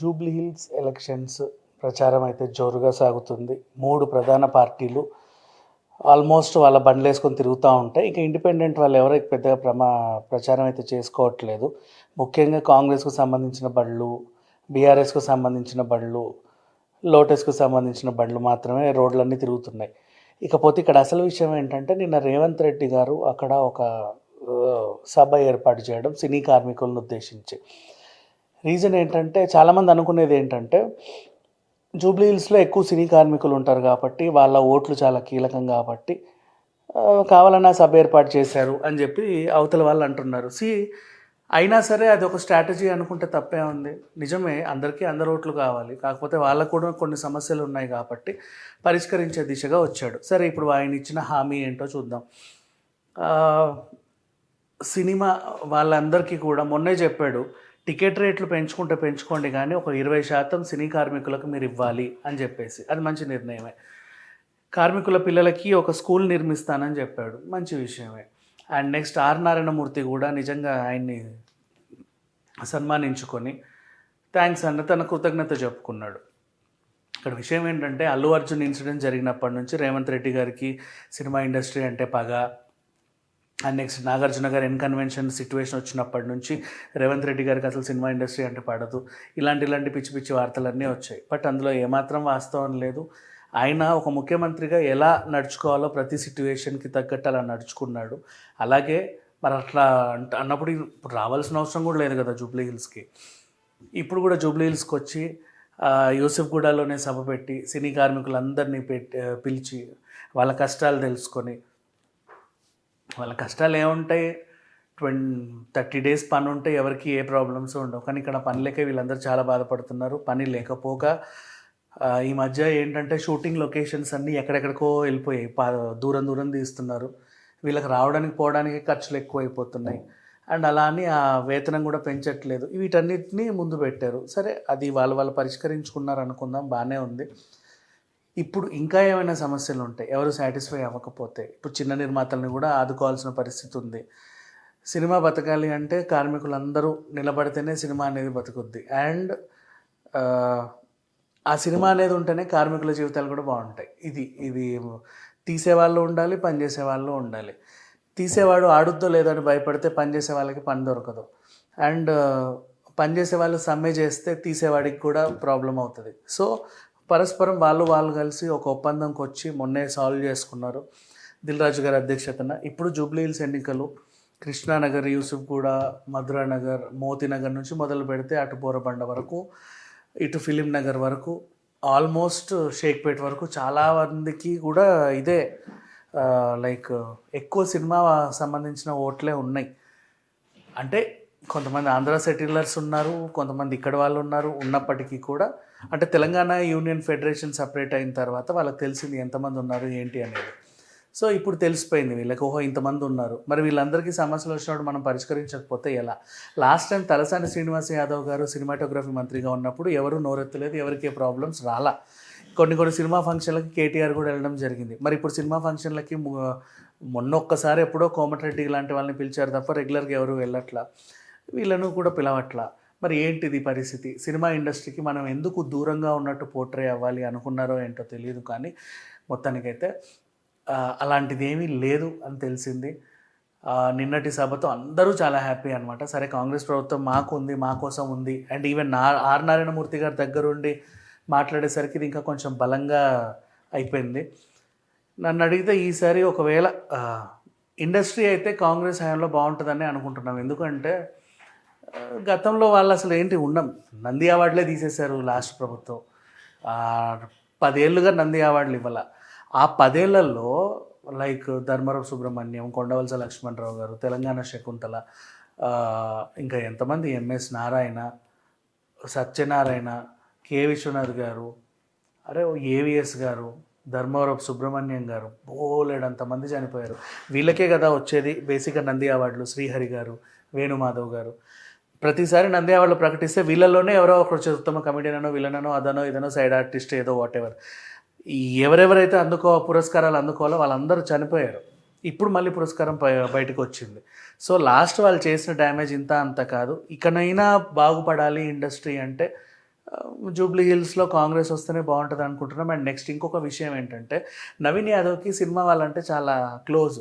Jubilee hills elections ప్రచారం అయితే జోరుగా సాగుతుంది. మూడు ప్రధాన పార్టీలు ఆల్మోస్ట్ వాళ్ళ బండ్లు వేసుకొని తిరుగుతూ ఉంటాయి ఇంకా ఇండిపెండెంట్ వాళ్ళు ఎవరైతే పెద్దగా ప్రమా ప్రచారం అయితే చేసుకోవట్లేదు. ముఖ్యంగా కాంగ్రెస్కు సంబంధించిన బండ్లు బీఆర్ఎస్కు సంబంధించిన బండ్లు లోటస్కు సంబంధించిన బండ్లు మాత్రమే రోడ్లన్నీ తిరుగుతున్నాయి. ఇకపోతే ఇక్కడ అసలు విషయం ఏంటంటే నిన్న రేవంత్ రెడ్డి గారు అక్కడ ఒక సభ ఏర్పాటు చేయడం సినీ కార్మికులను ఉద్దేశించి. రీజన్ ఏంటంటే చాలామంది అనుకునేది ఏంటంటే జూబ్లీ హిల్స్లో ఎక్కువ సినీ కార్మికులు ఉంటారు కాబట్టి వాళ్ళ ఓట్లు చాలా కీలకం కాబట్టి కావాలన్నా సభ ఏర్పాటు చేశారు అని చెప్పి అవతల వాళ్ళు అంటున్నారు. సి అయినా సరే అది ఒక స్ట్రాటజీ అనుకుంటే తప్పే ఉంది. నిజమే అందరికీ అందరు ఓట్లు కావాలి. కాకపోతే వాళ్ళకు కూడా కొన్ని సమస్యలు ఉన్నాయి కాబట్టి పరిష్కరించే దిశగా వచ్చాడు. సరే ఇప్పుడు ఆయన ఇచ్చిన హామీ ఏంటో చూద్దాం. సినిమా వాళ్ళందరికీ కూడా మొన్నే చెప్పాడు టికెట్ రేట్లు పెంచుకుంటే పెంచుకోండి కానీ ఒక ఇరవై శాతం సినీ కార్మికులకు మీరు ఇవ్వాలి అని చెప్పేసి. అది మంచి నిర్ణయమే. కార్మికుల పిల్లలకి ఒక స్కూల్ నిర్మిస్తానని చెప్పాడు. మంచి విషయమే. అండ్ నెక్స్ట్ ఆర్ నారాయణమూర్తి కూడా నిజంగా ఆయన్ని సన్మానించుకొని థ్యాంక్స్ అన్న తన కృతజ్ఞత చెప్పుకున్నాడు. ఇక్కడ విషయం ఏంటంటే అల్లు అర్జున్ ఇన్సిడెంట్ జరిగినప్పటి నుంచి రేవంత్ రెడ్డి గారికి సినిమా ఇండస్ట్రీ అంటే పగ. అండ్ నెక్స్ట్ నాగార్జున గారు ఇన్కన్వెన్షన్ సిచ్యువేషన్ వచ్చినప్పటి నుంచి రేవంత్ రెడ్డి గారికి అసలు సినిమా ఇండస్ట్రీ అంటే పడదు. ఇలాంటి ఇలాంటి పిచ్చి పిచ్చి వార్తలన్నీ వచ్చాయి. బట్ అందులో ఏమాత్రం వాస్తవం లేదు. ఆయన ఒక ముఖ్యమంత్రిగా ఎలా నడుచుకోవాలో ప్రతి సిట్యువేషన్కి తగ్గట్టు అలా నడుచుకున్నాడు. అలాగే మరి అట్లా అంట అన్నప్పుడు ఇప్పుడు రావాల్సిన అవసరం కూడా లేదు కదా జూబ్లీ హిల్స్కి. ఇప్పుడు కూడా జూబ్లీ హిల్స్కి వచ్చి ఆ, యూసఫ్గూడలోనే సభ పెట్టి సినీ కార్మికులందరినీ పెట్టి పిలిచి వాళ్ళ కష్టాలు తెలుసుకొని వాళ్ళ కష్టాలు ఏముంటాయి? ట్వం థర్టీ డేస్ పని ఉంటే ఎవరికి ఏ ప్రాబ్లమ్స్ ఉండవు. కానీ ఇక్కడ పని లేక వీళ్ళందరూ చాలా బాధపడుతున్నారు. పని లేకపోక ఈ మధ్య ఏంటంటే షూటింగ్ లొకేషన్స్ అన్నీ ఎక్కడెక్కడికో వెళ్ళిపోయాయి. పా దూరం దూరం తీస్తున్నారు. వీళ్ళకి రావడానికి పోవడానికి ఖర్చులు ఎక్కువ అయిపోతున్నాయి అండ్ అలా అని ఆ వేతనం కూడా పెంచట్లేదు. వీటన్నిటిని ముందు పెట్టారు. సరే అది వాళ్ళు వాళ్ళు పరిష్కరించుకున్నారు అనుకుందాం. బాగానే ఉంది. ఇప్పుడు ఇంకా ఏమైనా సమస్యలు ఉంటాయి? ఎవరు సాటిస్ఫై అవ్వకపోతే. ఇప్పుడు చిన్న నిర్మాతల్ని కూడా ఆదుకోవాల్సిన పరిస్థితి ఉంది. సినిమా బతకాలి అంటే కార్మికులందరూ నిలబడితేనే సినిమా అనేది బతుకుద్ది. అండ్ ఆ సినిమా అనేది ఉంటేనే కార్మికుల జీవితాలు కూడా బాగుంటాయి. ఇది ఇది తీసేవాళ్ళు ఉండాలి పనిచేసే వాళ్ళు ఉండాలి. తీసేవాడు ఆడుద్దో లేదో అని భయపడితే పనిచేసే వాళ్ళకి పని దొరకదు. అండ్ పనిచేసే వాళ్ళు సమ్మె చేస్తే తీసేవాడికి కూడా ప్రాబ్లం అవుతుంది. సో పరస్పరం వాళ్ళు వాళ్ళు కలిసి ఒక ఒప్పందంకి వచ్చి మొన్నే సాల్వ్ చేసుకున్నారు. దిల్ రాజు గారి అధ్యక్షతన. ఇప్పుడు జూబ్లీహిల్స్ ఎన్నికలు కృష్ణానగర్ యూసుఫ్గూడ మధురా మధురానగర్ మోతీనగర్ నుంచి మొదలు పెడితే అటు బోరబండ వరకు ఇటు ఫిలిం నగర్ వరకు ఆల్మోస్ట్ షేక్పేట్ వరకు చాలా మందికి కూడా ఇదే లైక్ ఎక్కువ సినిమా సంబంధించిన ఓట్లే ఉన్నాయి. అంటే కొంతమంది ఆంధ్ర సెటిలర్స్ ఉన్నారు కొంతమంది ఇక్కడ వాళ్ళు ఉన్నారు ఉన్నప్పటికీ కూడా అంటే తెలంగాణ యూనియన్ ఫెడరేషన్ సపరేట్ అయిన తర్వాత వాళ్ళకి తెలిసింది ఎంతమంది ఉన్నారు ఏంటి అనేది. సో ఇప్పుడు తెలిసిపోయింది వీళ్ళకి ఓహో ఇంతమంది ఉన్నారు. మరి వీళ్ళందరికీ సమస్యలు వచ్చినప్పుడు మనం పరిష్కరించకపోతే ఎలా? Last time Talasani Srinivas Yadav garu cinematography మంత్రిగా ఉన్నప్పుడు ఎవరు నోరెత్తలేదు ఎవరికి ప్రాబ్లమ్స్ రాలా. కొన్ని కొన్ని సినిమా ఫంక్షన్లకి కేటీఆర్ కూడా వెళ్ళడం జరిగింది. మరి ఇప్పుడు సినిమా ఫంక్షన్లకి మొన్న ఒక్కసారి ఎప్పుడో కోమటిరెడ్డి ఇలాంటి వాళ్ళని పిలిచారు తప్ప రెగ్యులర్గా ఎవరు వెళ్ళట్లా. వీళ్ళను కూడా పిలవట్లా. మరి ఏంటిది పరిస్థితి? సినిమా ఇండస్ట్రీకి మనం ఎందుకు దూరంగా ఉన్నట్టు పోర్ట్రే అవ్వాలి అనుకున్నారో ఏంటో తెలియదు కానీ మొత్తానికైతే అలాంటిది ఏమీ లేదు అని తెలిసింది. నిన్నటి సభతో అందరూ చాలా హ్యాపీ అనమాట సరే కాంగ్రెస్ ప్రభుత్వం మాకు ఉంది మా కోసం ఉంది. అండ్ ఈవెన్ నా ఆర్ నారాయణమూర్తి గారి దగ్గరుండి మాట్లాడేసరికి ఇది ఇంకా కొంచెం బలంగా అయిపోయింది. నన్ను అడిగితే ఈసారి ఒకవేళ ఇండస్ట్రీ అయితే కాంగ్రెస్ హయాంలో బాగుంటుందని అనుకుంటున్నాం. ఎందుకంటే గతంలో వాళ్ళు అసలు ఏంటి ఉండం. నంది అవార్డులే తీసేశారు లాస్ట్ ప్రభుత్వం. పదేళ్ళుగా నంది అవార్డులు ఇవ్వాల. ఆ పదేళ్ళలో లైక్ ధర్మవరం సుబ్రహ్మణ్యం కొండవలస లక్ష్మణరావు గారు తెలంగాణ శకుంతల ఇంకా ఎంతమంది ఎంఎస్ నారాయణ సత్యనారాయణ కె విశ్వనాథ్ గారు అరే ఏవిఎస్ గారు ధర్మవరపు సుబ్రహ్మణ్యం గారు బోలెడంతమంది చనిపోయారు. వీళ్ళకే కదా వచ్చేది బేసిక్గా నంది అవార్డులు శ్రీహరి గారు వేణుమాధవ్ గారు. ప్రతిసారి నంద్యావాళ్ళు ప్రకటిస్తే వీళ్ళలోనే ఎవరో ఒకరు వచ్చి ఉత్తమ కమెడియన్ అనో అదనో ఇదనో సైడ్ ఆర్టిస్ట్ ఏదో వాట్ ఎవర్ ఎవరెవరైతే అందుకో పురస్కారాలు అందుకోవాలో వాళ్ళందరూ చనిపోయారు. ఇప్పుడు మళ్ళీ పురస్కారం బయటకు వచ్చింది. సో లాస్ట్ వాళ్ళు చేసిన డ్యామేజ్ ఇంత అంత కాదు. ఇకనైనా బాగుపడాలి ఇండస్ట్రీ అంటే జూబ్లీ హిల్స్లో కాంగ్రెస్ వస్తేనే బాగుంటుంది అనుకుంటున్నాం. అండ్ నెక్స్ట్ ఇంకొక విషయం ఏంటంటే నవీన్ యాదవ్కి సినిమా వాళ్ళంటే చాలా క్లోజ్.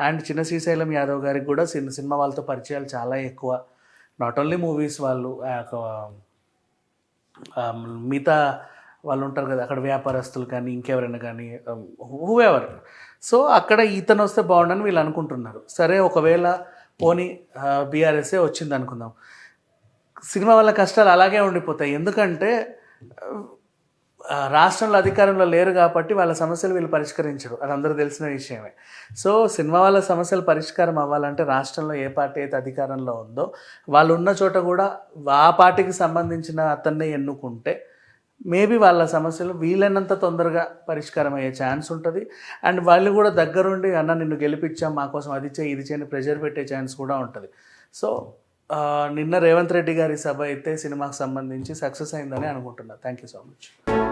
అండ్ చిన్న శ్రీశైలం యాదవ్ గారికి కూడా సినిమా వాళ్ళతో పరిచయాలు చాలా ఎక్కువ. నాట్ ఓన్లీ మూవీస్ వాళ్ళు యొక్క, మిగతా వాళ్ళు ఉంటారు కదా అక్కడ వ్యాపారస్తులు కానీ ఇంకెవరైనా కానీ హూవెవర్ సో అక్కడ ఇతను వస్తే బాగుండని వీళ్ళు అనుకుంటున్నారు. సరే ఒకవేళ పోనీ బీఆర్ఎస్ఏ వచ్చింది అనుకుందాం. సినిమా వల్ల కష్టాలు అలాగే ఉండిపోతాయి. ఎందుకంటే రాష్ట్రంలో అధికారంలో లేరు కాబట్టి వాళ్ళ సమస్యలు వీళ్ళు పరిష్కరించరు. అది అందరూ తెలిసిన విషయమే. సో సినిమా వాళ్ళ సమస్యలు పరిష్కారం అవ్వాలంటే రాష్ట్రంలో ఏ పార్టీ అయితే అధికారంలో ఉందో వాళ్ళు ఉన్న చోట కూడా ఆ పార్టీకి సంబంధించిన అతన్నే ఎన్నుకుంటే మేబీ వాళ్ళ సమస్యలు వీలైనంత తొందరగా పరిష్కారం అయ్యే ఛాన్స్ ఉంటుంది. అండ్ వాళ్ళు కూడా దగ్గరుండి అన్న నిన్ను గెలిపించాం మా కోసం అది చేయి ఇది చేయని ప్రెషర్ పెట్టే ఛాన్స్ కూడా ఉంటుంది. సో నిన్న రేవంత్ రెడ్డి గారి సభ అయితే సినిమాకి సంబంధించి సక్సెస్ అయిందని అనుకుంటున్నాను థ్యాంక్ యూ సో మచ్.